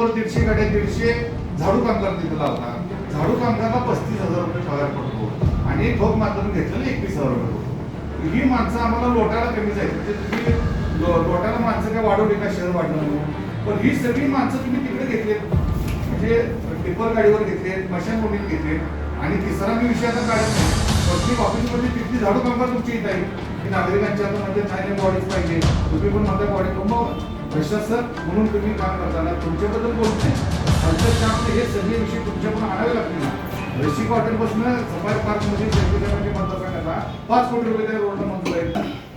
Tipper दीडशे गाड्या दीडशे झाडू कामगार तिथे लावतात. झाडू कामगारला पस्तीस हजार रुपये पगार पडतो. आणि ठोक मात्र घेतलेले एकवीस हजार रुपये पडतो ही माणसं आम्हाला लोटायला कमी जायची. म्हणजे तुम्ही लोटायला माणसं काय वाढवली का शहर वाढलं पण ही सगळी माणसं तुम्ही तिकडे घेतली. म्हणजे टिपर गाडीवर घेतले मशानभूमीत घेतले. आणि तिसरा मी विषय आता काढत नाही. प्रत्येक ऑफिसमध्ये तिथली झाडू कामगार तुमची येत आहे की नागरिकांच्या आता म्हणजे नाही नाही बॉडीच पाहिजे. तुम्ही पण म्हणता बॉडी मग प्रशासक म्हणून तुम्ही काम करताना तुमच्याबद्दल बोलत नाही खालचं काम हे सगळे विषय तुमच्या पण आणावे लागतील. ना रशी हॉटेलपासून सफारी पार्कमध्ये मतदारसंघाला पाच कोटी रुपये त्या रोडला मंजूर आहेत.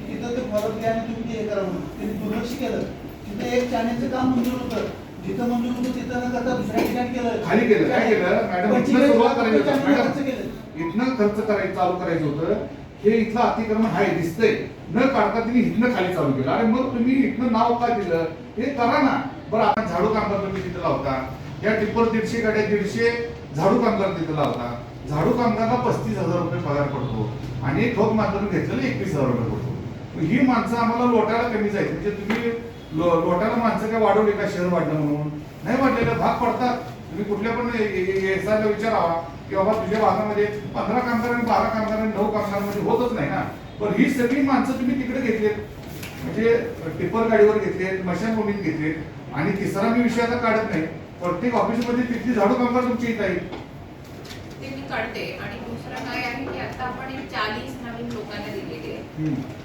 तिथं ते घ्या आणि तुम्ही हे करा म्हणून. त्यांनी दुर्लक्ष केलं. तिथं एक चॅनेलचं काम मंजूर होतं. जिथं मंजूर होतं तिथं न करता दुसऱ्या ठिकाणी केलं. खाली केलं काय केलं? मॅडम इथनं सुरुवात करायची इथनं खर्च करायचं चालू करायचं होतं. हे इथलं अतिक्रमण आहे दिसतंय. न काढता तिने इथनं खाली चालू केलं. अरे मग तुम्ही इथनं नाव का दिलं? हे करा ना. बरं आता झाडू कामगार तुम्ही तिथं लावता. या टिप्पर दीडशे गाड्या दीडशे झाडू कामगार तिथं लावता. झाडू कामगारला पस्तीस हजार रुपये पगार पडतो. आणि ठोक मात्र घेतलेलं एकवीस हजार रुपये पडतो. ही माणसं आम्हाला लोटायला कमी जायची. म्हणजे तुम्ही लो- लोटायला माणसं काय वाढवली का? शहर वाढलं म्हणून. नाही वाढलेलं भाग पडतात. तुम्ही कुठल्या पण एसाला विचारावा की बाबा तुझ्या भागामध्ये पंधरा कामगार आणि बारा कामगार आणि नऊ कामगारांमध्ये होतच नाही ना. पण ही सगळी माणसं तुम्ही तिकडे घेतलीत. म्हणजे टिप्पर गाडीवर घेतलेत मशानभूमीत घेतलेत. आणि तिसरा मी विषय आता काढत नाही. प्रत्येक ऑफिसमध्ये तिथली झाडू कामगार तुमची येत आहेत. ते मी कळते आणि दुसरं काय आहे की आता आपण एक चाळीस नवीन लोकांना दिलेले. आहे.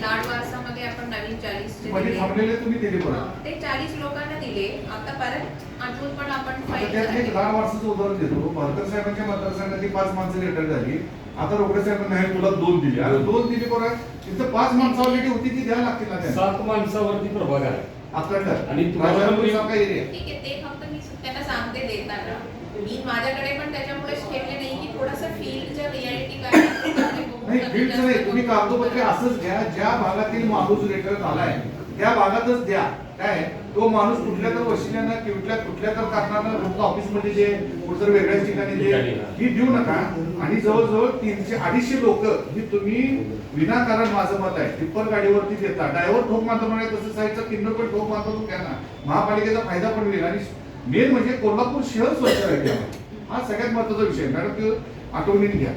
लाड वारसामध्ये आपण नवीन चाळीसमध्ये थांबलेले तुम्ही दिले परत ते चाळीस लोकांना दिले. आता परत अजून पण आपण एक दहा वर्षाचं उदाहरण देतो. भारकर साहेबांच्या मतदारसंघातली पाच माणसं रिटायर झाली. आता रोकडे साहेबांना नाही तुला दोन दिली. अरे दोन. दिली बरं तिथं पाच माणसं ऑलरेडी होती ती द्यायला लागतील सात माणसावरती प्रभाग आहे. आणि तुम्हाला एरिया ठीक आहे ते फक्त मी त्यांना सांगते देताना. मी माझ्याकडे पण त्याच्यामुळेच ठेवले नाही की थोडंसं फील्डच्या रियालिटी काय नाही फील्डचं नाही तुम्ही कागदोपत्री असंच घ्या ज्या भागातील माणूस रिटायर झालाय त्या भागातच द्या. काय? तो माणूस कुठल्या तर वशिल्यानं कुठल्या कुठल्या तर कारणानं फक्त ऑफिसमध्ये जे कुठतर वेगळ्याच ठिकाणी जे ठिकाणी, हा. देऊ नका. आणि जवळजवळ तीनशे अडीचशे लोक ही तुम्ही विनाकारण माझं मत आहे टिप्पर गाडीवरती देता. ड्रायव्हर ठोक मारतो म्हणे तसं साईडचा किन्नर पण ठोक मारतो तो घ्या ना. महापालिकेचा फायदा पण होईल. आणि मेन म्हणजे कोल्हापूर शहर स्वच्छ राहील. हा सगळ्यात महत्त्वाचा विषय. मॅडम ते आठवणीने घ्या.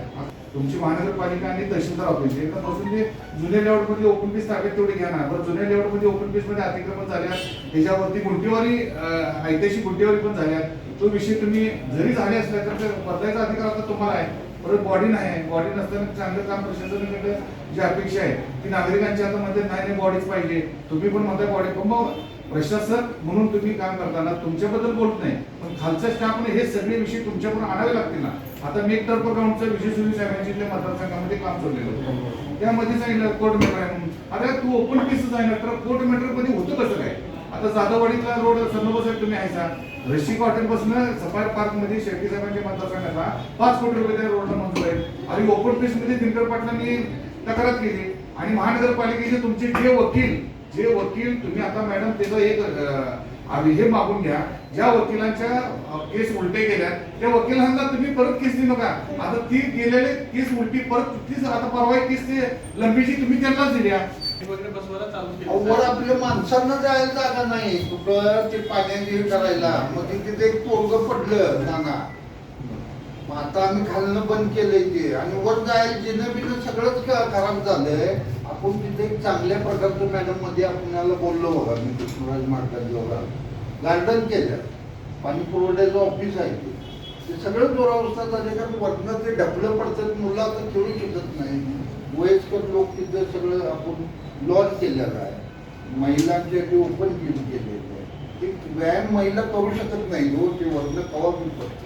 तुमची महानगरपालिका आणि तहसीलदार ऑफिस एकदा जे जुन्या लेआउटमध्ये ओपन पीस ताब्यात तेवढे घ्या ना बरं जुन्या लेआउटमध्ये ओपन पीसमध्ये अतिक्रमण झाल्या त्याच्यावरती गुंठेवारी ऐतिहासिक गुंठेवारी पण झाल्या तो विषय तुम्ही जरी झाले असला तर बदलायचा अधिकार आता तुम्हाला आहे. परत बॉडी नाही आहे. बॉडी नसताना चांगलं काम प्रशासनाकडे जी अपेक्षा आहे ती नागरिकांच्या आता मध्ये नाही नाही बॉडीच पाहिजे. तुम्ही पण म्हणताय बॉडी पण मग प्रशासक म्हणून तुम्ही काम करताना तुमच्याबद्दल बोलत नाही. पण खालच्या स्टाफने हे सगळे विषय तुमच्याकडून आणावे लागतील ना? आता मी एक टर्फ ग्राउंडचं सुरू सुनील साहेबांच्या इथल्या मतदारसंघामध्ये काम चाललेलं होतं. त्यामध्ये सांगितलं कोर्ट मॅटर आहे म्हणून. अरे तू ओपन पीस आहे ना तर कोर्ट मॅटरमध्ये होतं कसं काय? आता जाधववाडीतला रोड सर्व तुम्ही आहे का रशिक हॉटेलपासून सफायर पार्कमध्ये शेट्टी साहेबांच्या मतदारसंघाचा पाच कोटी रुपये त्या रोडला मंजूर आहेत. आणि ओपन प्लेस मध्ये दिनकर पाटलांनी तक्रार केली. आणि महानगरपालिकेचे तुमचे जे वकील जे वकील तुम्ही आता मॅडम त्याचं एक हे मागून घ्या. ज्या वकिलांच्या केस उलटे गेल्या त्या वकिलांना तुम्ही परत केस देऊ नका. आता ती गेलेले केस उलटी परत तीच आता परवा केस ते लंबीची तुम्ही त्यांनाच दिल्या वगैरे आपल्या माणसांना जायला जागा नाही कुठं ते पाण्यात हे करायला. मग तिथे एक पोरग पडलं नाना. मग आता आम्ही खालनं बंद केलंय ते. आणि वर जायला जिनं बिनं सगळंच खराब झालंय. आपण तिथे एक चांगल्या प्रकारचं मॅडममध्ये आपल्याला बोललो बघा मी कृष्णराज मार्गात गार्डन केलं. पाणी पुरवठ्याचं ऑफिस आहे. ते सगळं दुरावस्था झाले कारण वर्ण ते ढकलं पडतात. मुलं आता खेळू शकत नाही. वयस्कर लोक तिथं सगळं आपण लॉन केलेलं आहे. महिलांचे ओपन जिम केलेलं आहे ते व्यायाम महिला करू शकत नाही. हो ते वर्ण कवा बी करतात.